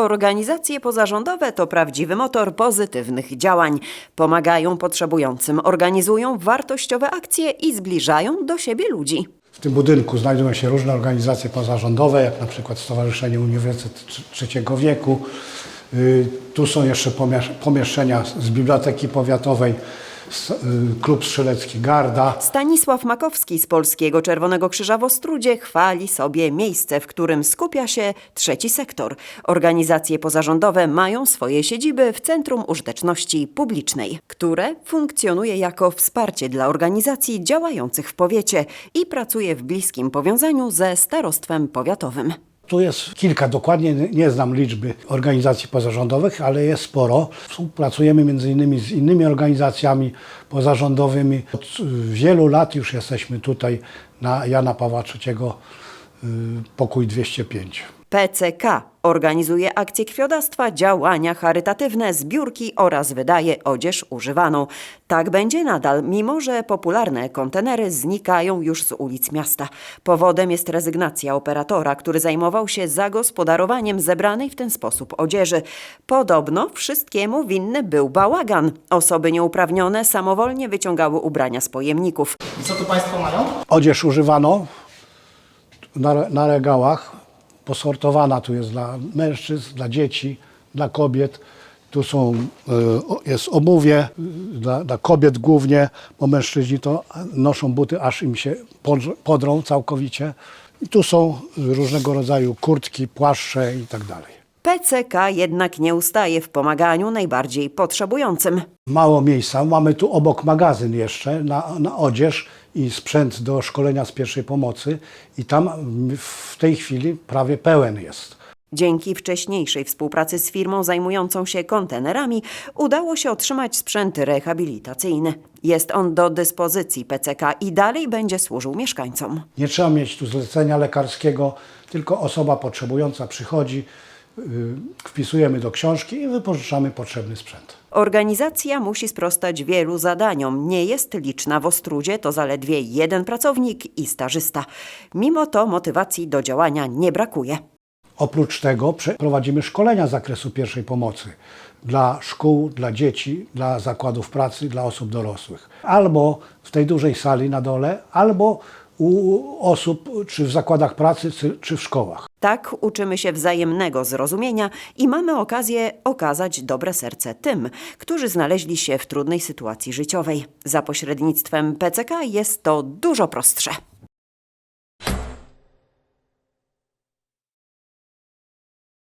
Organizacje pozarządowe to prawdziwy motor pozytywnych działań. Pomagają potrzebującym, organizują wartościowe akcje i zbliżają do siebie ludzi. W tym budynku znajdują się różne organizacje pozarządowe, jak na przykład Stowarzyszenie Uniwersytet Trzeciego Wieku. Y, Tu są jeszcze pomiesz- pomieszczenia z Biblioteki Powiatowej, Klub Strzelecki Garda. Stanisław Makowski z Polskiego Czerwonego Krzyża w Ostrudzie chwali sobie miejsce, w którym skupia się trzeci sektor. Organizacje pozarządowe mają swoje siedziby w Centrum Użyteczności Publicznej, które funkcjonuje jako wsparcie dla organizacji działających w powiecie i pracuje w bliskim powiązaniu ze starostwem powiatowym. Tu jest kilka, dokładnie nie znam liczby organizacji pozarządowych, ale jest sporo. Współpracujemy między innymi z innymi organizacjami pozarządowymi. Od y, wielu lat już jesteśmy tutaj na Jana Pawła III, y, pokój 205. PCK organizuje akcje krwiodawstwa, działania charytatywne, zbiórki oraz wydaje odzież używaną. Tak będzie nadal, mimo że popularne kontenery znikają już z ulic miasta. Powodem jest rezygnacja operatora, który zajmował się zagospodarowaniem zebranej w ten sposób odzieży. Podobno wszystkiemu winny był bałagan. Osoby nieuprawnione samowolnie wyciągały ubrania z pojemników. I co tu Państwo mają? Odzież używano na, na regałach, posortowana tu jest dla mężczyzn, dla dzieci, dla kobiet. Tu są, o- jest obuwie dla, dla kobiet głównie, bo mężczyźni to noszą buty, aż im się podrą całkowicie. I tu są różnego rodzaju kurtki, płaszcze i tak dalej. PCK jednak nie ustaje w pomaganiu najbardziej potrzebującym. Mało miejsca. Mamy tu obok magazyn jeszcze na, na odzież i sprzęt do szkolenia z pierwszej pomocy i tam w tej chwili prawie pełen jest. Dzięki wcześniejszej współpracy z firmą zajmującą się kontenerami udało się otrzymać sprzęt rehabilitacyjny. Jest on do dyspozycji PCK i dalej będzie służył mieszkańcom. Nie trzeba mieć tu zlecenia lekarskiego, tylko osoba potrzebująca przychodzi, wpisujemy do książki i wypożyczamy potrzebny sprzęt. Organizacja musi sprostać wielu zadaniom. Nie jest liczna w Ostrudzie, to zaledwie jeden pracownik i stażysta. Mimo to motywacji do działania nie brakuje. Oprócz tego prowadzimy szkolenia z zakresu pierwszej pomocy dla szkół, dla dzieci, dla zakładów pracy, dla osób dorosłych. Albo w tej dużej sali na dole, albo u osób czy w zakładach pracy, czy- w szkołach. Tak uczymy się wzajemnego zrozumienia i mamy okazję okazać dobre serce tym, którzy znaleźli się w trudnej sytuacji życiowej. Za pośrednictwem PCK jest to dużo prostsze.